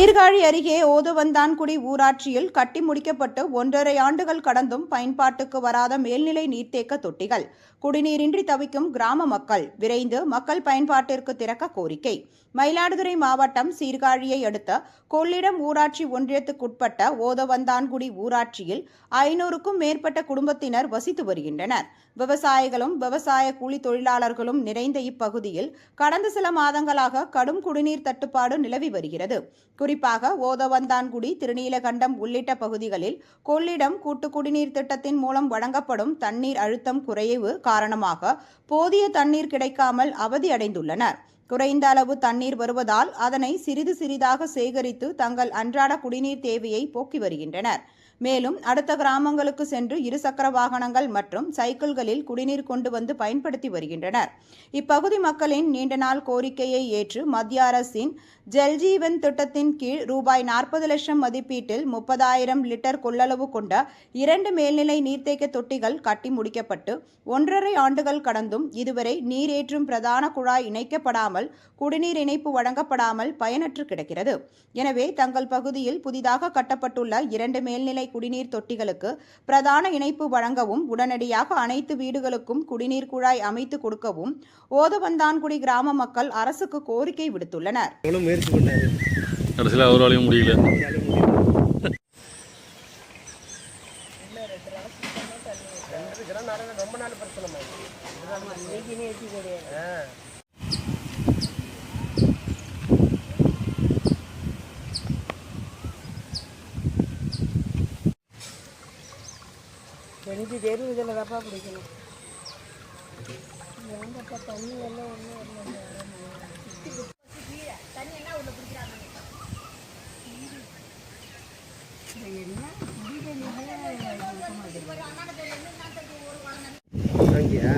சீர்காழி அருகே ஓதுவந்தான்குடி ஊராட்சியில் கட்டி முடிக்கப்பட்டு ஒன்றரை ஆண்டுகள் கடந்தும் பயன்பாட்டுக்கு வராத மேல்நிலை நீர்த்தேக்க தொட்டிகள். குடிநீரின்றி தவிக்கும் கிராம மக்கள் விரைந்து மக்கள் பயன்பாட்டிற்கு திறக்க கோரிக்கை. மயிலாடுதுறை மாவட்டம் சீர்காழியை அடுத்த கொள்ளிடம் ஊராட்சி ஒன்றியத்துக்குட்பட்ட ஓதவந்தான்குடி ஊராட்சியில் ஐநூறுக்கும் மேற்பட்ட குடும்பத்தினர் வசித்து வருகின்றனர். விவசாயிகளும் விவசாய கூலி தொழிலாளர்களும் நிறைந்த இப்பகுதியில் கடந்த சில மாதங்களாக கடும் குடிநீர் தட்டுப்பாடு நிலவி வருகிறது. குறிப்பாக ஓதவந்தான்குடி திருநீலகண்டம் உள்ளிட்ட பகுதிகளில் கொள்ளிடம் கூட்டு குடிநீர் திட்டத்தின் மூலம் வழங்கப்படும் தண்ணீர் அழுத்தம் குறைவு காரணமாக போதிய தண்ணீர் கிடைக்காமல் அவதியடைந்துள்ளனர் குறைந்த அளவு தண்ணீர் வருவதால் அதனை சிறிது சிறிதாக சேகரித்து தங்கள் அன்றாட குடிநீர் தேவையை போக்கி வருகின்றனர். மேலும் அடுத்த கிராமங்களுக்கு சென்று இருசக்கர வாகனங்கள் மற்றும் சைக்கிள்களில் குடிநீர் கொண்டு வந்து பயன்படுத்தி வருகின்றனர். இப்பகுதி மக்களின் நீண்ட நாள் கோரிக்கையை ஏற்று மத்திய அரசின் ஜல்ஜீவன் திட்டத்தின் கீழ் ரூபாய் நாற்பது லட்சம் மதிப்பீட்டில் முப்பதாயிரம் லிட்டர் கொள்ளளவு கொண்ட இரண்டு மேல்நிலை நீர்த்தேக்க தொட்டிகள் கட்டி முடிக்கப்பட்டு ஒன்றரை ஆண்டுகள் கடந்தும் இதுவரை நீரேற்றும் பிரதான குழாய் இணைக்கப்படாமல் குடிநீர் இணைப்பு வழங்கப்படாமல் பயனற்று கிடக்கிறது. எனவே தங்கள் பகுதியில் புதிதாக கட்டப்பட்டுள்ள இரண்டு மேல்நிலை குடிநீர் தொட்டிகளுக்கு பிரதான இணைப்பு வழங்கவும் உடனடியாக அனைத்து வீடுகளுக்கும் குடிநீர் குழாய் அமைத்து கொடுக்கவும் ஓதவந்தான்குடி கிராம மக்கள் அரசுக்கு கோரிக்கை விடுத்துள்ளனர். கடைசியில் அவராலையும் முடியல. ரொம்ப நாள் பிரச்சனை. எனக்கு தெரு இதில் தப்பா பிடிக்கணும். ஏங்கப்பா தண்ணி எல்லாம் ஒன்றும் வாங்கியா